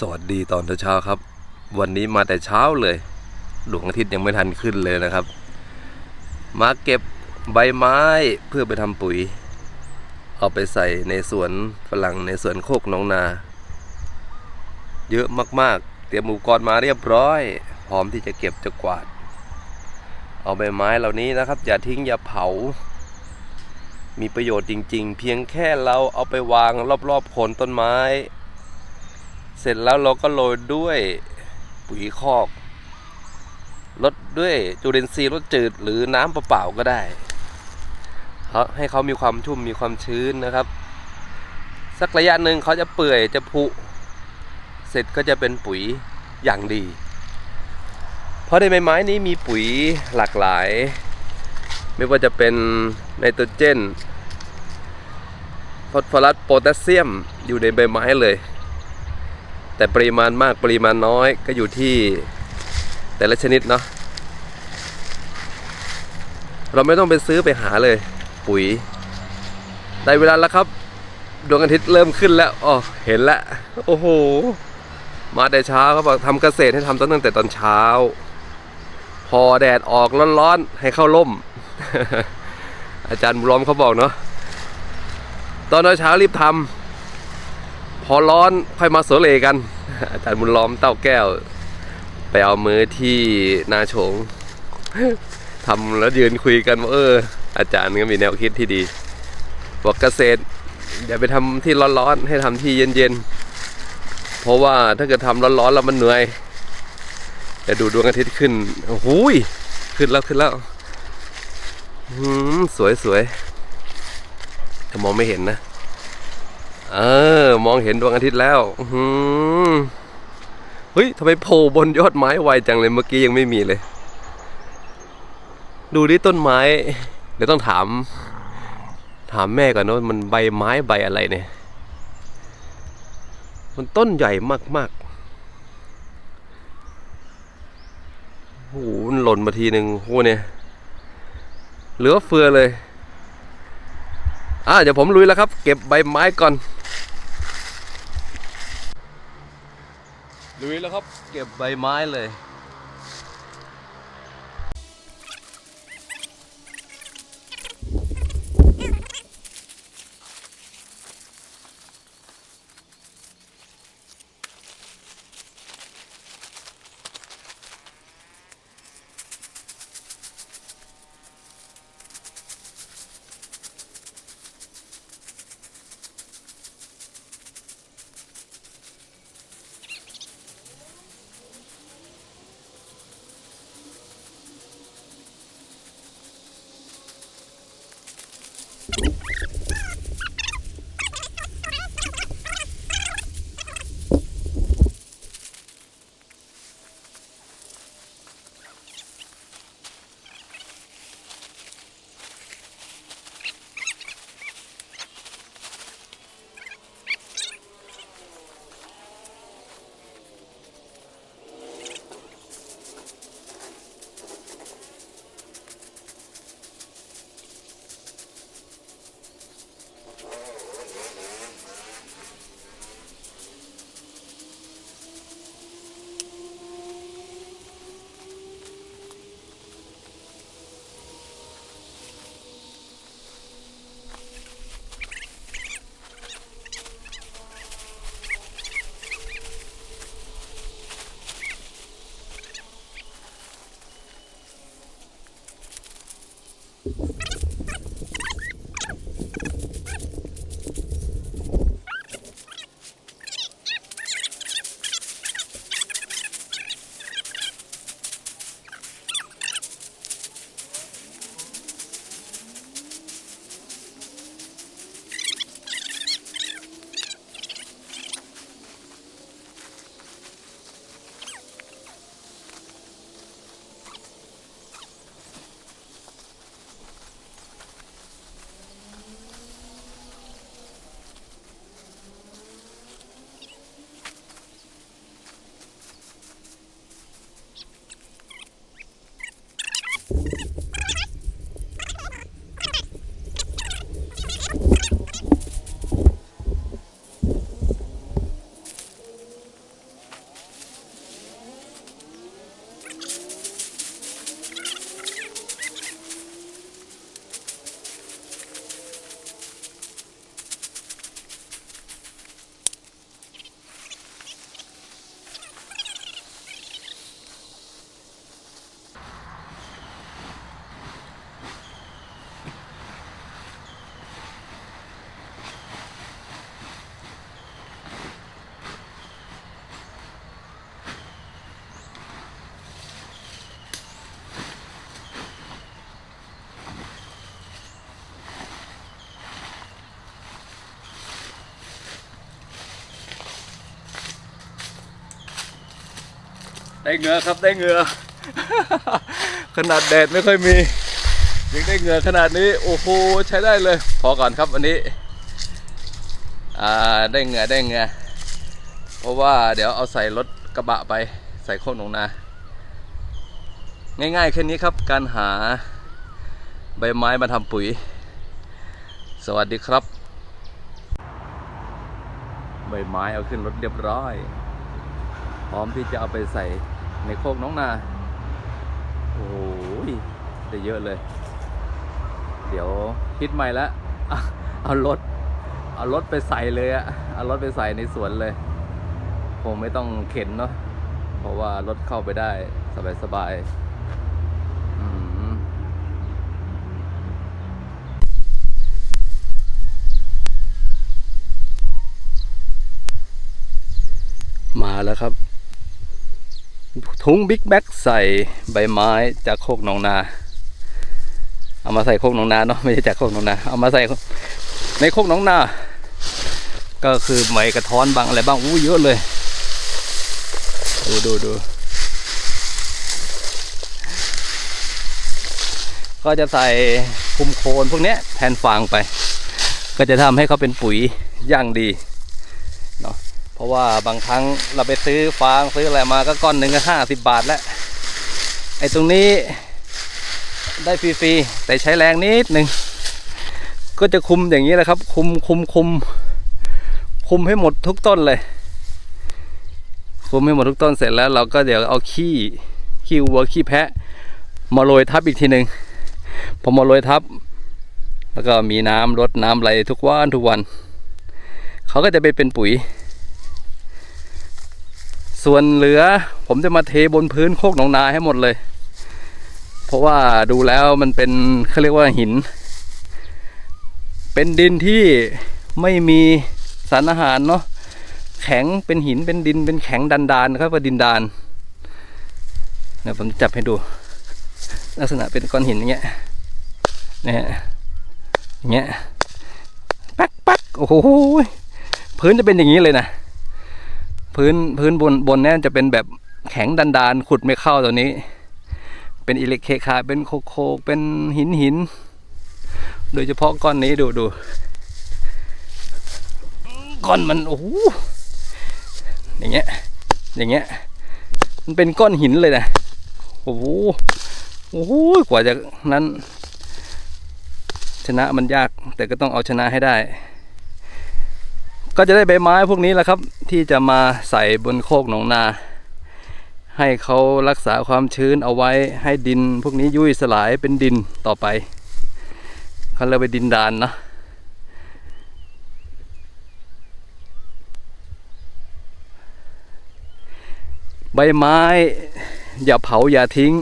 สวัสดีตอนเช้าครับ วันนี้มาแต่เช้าเลยดวงอาทิตย์ยังไม่ทันขึ้นเลยนะครับ มาเก็บใบไม้เพื่อไปทำปุ๋ย เอาไปใส่ในสวนฝรั่งในสวนโคกน้องนา เยอะมากๆ เตรียมอุปกรณ์มาเรียบร้อย พร้อมที่จะเก็บจะกวาด เอาใบไม้เหล่านี้นะครับ อย่าทิ้งอย่าเผา มีประโยชน์จริง ๆ เพียงแค่เราเอาไปวางรอบๆโคนต้นไม้ เสร็จแล้วเราก็โรยด้วยปุ๋ยคอกลดด้วยจุลินทรีย์รสจืดหรือน้ำเปล่าก็ได้เขาให้เขามีความชุ่มมีความชื้นนะครับ สักระยะหนึ่งเขาจะเปื่อยจะผุเสร็จก็จะเป็นปุ๋ยอย่างดี เพราะในใบไม้นี้มีปุ๋ยหลากหลาย ไม่ว่าจะเป็นไนโตรเจนฟอสฟอรัสโพแทสเซียมอยู่ในใบไม้เลย แต่ปริมาณมากปริมาณน้อยก็อยู่ที่แต่ละชนิดเนาะเราไม่ต้องไปซื้อไปหาเลย ปุ๋ย ได้เวลาแล้วครับ ดวงอาทิตย์เริ่มขึ้นแล้วอ๋อเห็นแล้วโอ้โห มาแต่เช้าเขาบอกทำเกษตรให้ทำตั้งแต่ตอนเช้า พอแดดออกร้อนๆให้เข้าร่ม อาจารย์บุญล้อมเขาบอกเนาะตอนเช้ารีบทำ พอร้อนค่อยมาโสเลกัน อาจารย์บุญล้อมเต้าแก้ว ไปเอามือที่นาโฉงทำแล้วยืนคุยกันว่าเออ อาจารย์ก็มีแนวคิดที่ดี บอกเกษตรอย่าไปทำที่ร้อนๆให้ทำที่เย็นๆ เพราะว่าถ้าเกิดทำร้อนๆแล้วมันเหนื่อยแต่ดูดวงอาทิตย์ขึ้นโอ้โหยขึ้นแล้วขึ้นแล้วหืมสวยสวยแต่มองไม่เห็นนะ เออ มองเห็นดวงอาทิตย์แล้วอืเฮ้ยทำไมโผล่บนยอดไม้ไวจังเลยเมื่อกี้ยังไม่มีเลย ดูดิต้นไม้ เดี๋ยวต้องถาม ถามแม่ก่อนว่ามันใบไม้ใบอะไรเนี่ย มันต้นใหญ่มากๆโอ้โหมันหล่นมาทีหนึ่งโอ้โหเนี่ย เหลือเฟือเลยอะเดี๋ยวผมลุยแล้วครับ เก็บใบไม้ก่อน ลุยแล้วครับ เก็บใบไม้เลย you ได้เหงือครับได้เหงือขนาดแดดไม่ค่อยมี ยังได้เหงือขนาดนี้โอ้โหใช้ได้เลย พอก่อนครับวันนี้อ่าได้เหงือได้เหงือเพราะว่าเดี๋ยวเอาใส่รถกระบะไปใส่โคกหนองนา ง่ายๆแค่นี้ครับการหาใบไม้มาทำปุ๋ย สวัสดีครับ ใบไม้เอาขึ้นรถเรียบร้อย พร้อมที่จะเอาไปใส่ ในโคกน้องนา โอ้ยได้เยอะเลย เดี๋ยวคิดใหม่ละเอารถ เอารถไปใส่เลยอะเอารถไปใส่ในสวนเลย คงไม่ต้องเข็นเนาะ เพราะว่ารถเข้าไปได้สบายๆอืมมาแล้วครับ ถุงบิ๊กแบ็กใส่ใบไม้จากโคกหนองนา เอามาใส่โคกหนองนาเนาะไม่ใช่จากโคกหนองนา เอามาใส่ในโคกหนองนา ก็คือไหมกระท้อนบางอะไรบ้างอู้เยอะเลย ดูดูดูก็จะใส่คุมโคนพวกนี้แทนฟางไป ก็จะทำให้เขาเป็นปุ๋ยย่างดี เพราะว่าบางครั้งเราไปซื้อฟางซื้ออะไรมาก็ก้อนหนึ่งก็ห้าสิบบาทแล้ว ไอ้ตรงนี้ได้ฟรีๆแต่ใช้แรงนิดหนึ่งก็จะคุมอย่างนี้แหละครับ คุมคุมคุมคุมให้หมดทุกต้นเลย คุมให้หมดทุกต้นเสร็จแล้วเราก็เดี๋ยวเอาขี้ขี้วัวขี้แพะมาโรยทับอีกทีหนึ่งพอมาโรยทับ แล้วก็มีน้ำรดน้ำไหลทุกวันทุกวัน เขาก็จะไปเป็นปุ๋ย ส่วนเหลือ ผมจะมาเทบนพื้นโคกหนองนาให้หมดเลย เพราะว่าดูแล้วมันเป็นเขาเรียกว่าหิน เป็นดินที่ไม่มีสารอาหารเนาะแข็งเป็นหินเป็นดินเป็นแข็งดันดานครับว่าดินดานเดี๋ยวผมจับให้ดู ลักษณะเป็นก้อนหินอย่างเงี้ยนะฮะอย่างเงี้ยปักปักโอ้โหพื้นจะเป็นอย่างนี้เลยนะ พื้นพื้นบนบนเนี่ยจะเป็นแบบแข็งดันดานขุดไม่เข้าตัวนี้ เป็นอิเล็กเคคาเป็นโคโคเป็นหินหิน โดยเฉพาะก้อนนี้ดูดูก้อนมันโอ้โหอย่างเงี้ยอย่างเงี้ยมันเป็นก้อนหินเลยนะโอ้โหโอ้โหกว่าจะนั้น ชนะมันยากแต่ก็ต้องเอาชนะให้ได้ ก็จะได้ใบไม้พวกนี้แหละครับ ที่จะมาใส่บนโคกหนองนา ให้เขารักษาความชื้นเอาไว้ให้ดิน พวกนี้ยุ่ยสลายเป็นดินต่อไปเขาเรียกไปนดินดานนะใบไม้อย่าเผาอย่าทิ้ง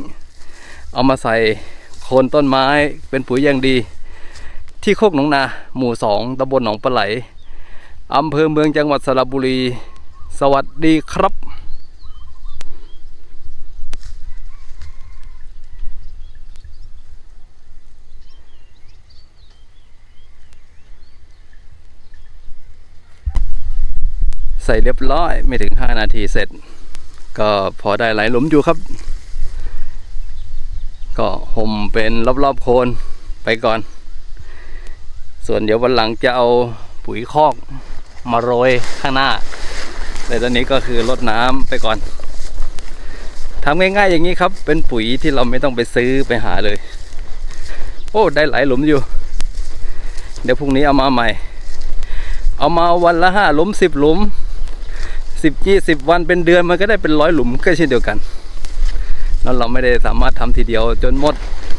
เอามาใส่โคนต้นไม้เป็นปุ๋ยอย่างดี ที่โคกหนองนา หมู่สองตำบลหนองปลาไหล อำเภอเมืองจังหวัดสระบุรี สวัสดีครับใส่เรียบร้อยไม่ถึง 5 นาทีเสร็จ ก็พอได้หลายหลุมอยู่ครับ ก็ห่มเป็นรอบๆโคนไปก่อน ส่วนเดี๋ยววันหลังจะเอาปุ๋ยคอก มาโรยข้างหน้าแต่ตอนนี้ก็คือลดน้ำไปก่อนทำง่ายๆอย่างนี้ครับ เป็นปุ๋ยที่เราไม่ต้องไปซื้อไปหาเลย โอ้ ได้หลายหลุมอยู่ เดี๋ยวพรุ่งนี้เอามาใหม่ เอามาวันละห้าหลุมสิบหลุมสิบยี่สิบวันเป็นเดือนมันก็ได้เป็นร้อยหลุมก็เช่นเดียวกันแล้วเราไม่ได้สามารถทำทีเดียว จนหมด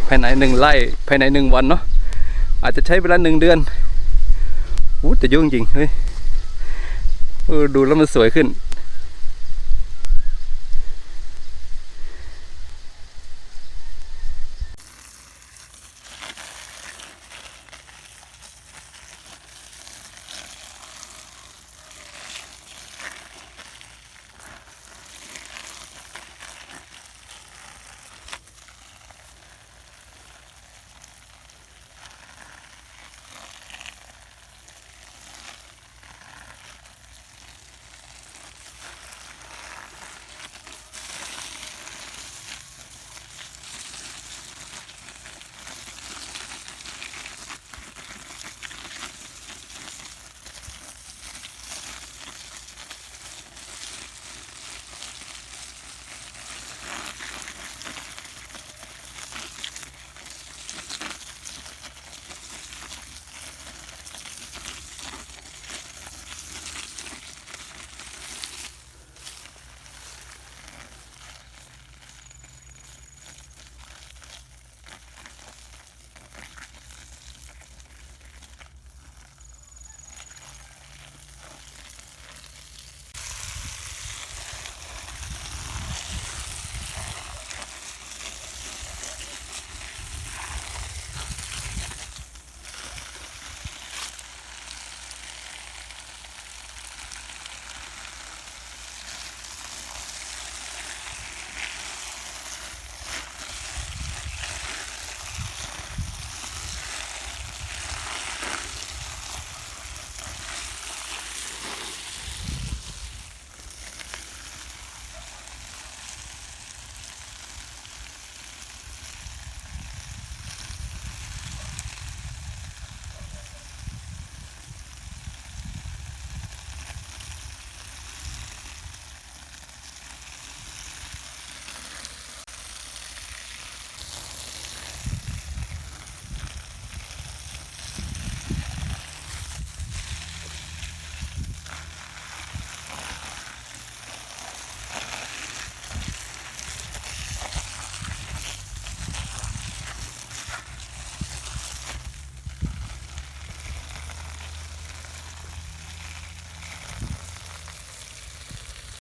ภายในหนึ่งไร่ภายในหนึ่งวันเนาะอาจจะใช้เวลาหนึ่งเดือนอู้แต่ยุ่งจริงเฮ้ย ดูแล้วมันสวยขึ้น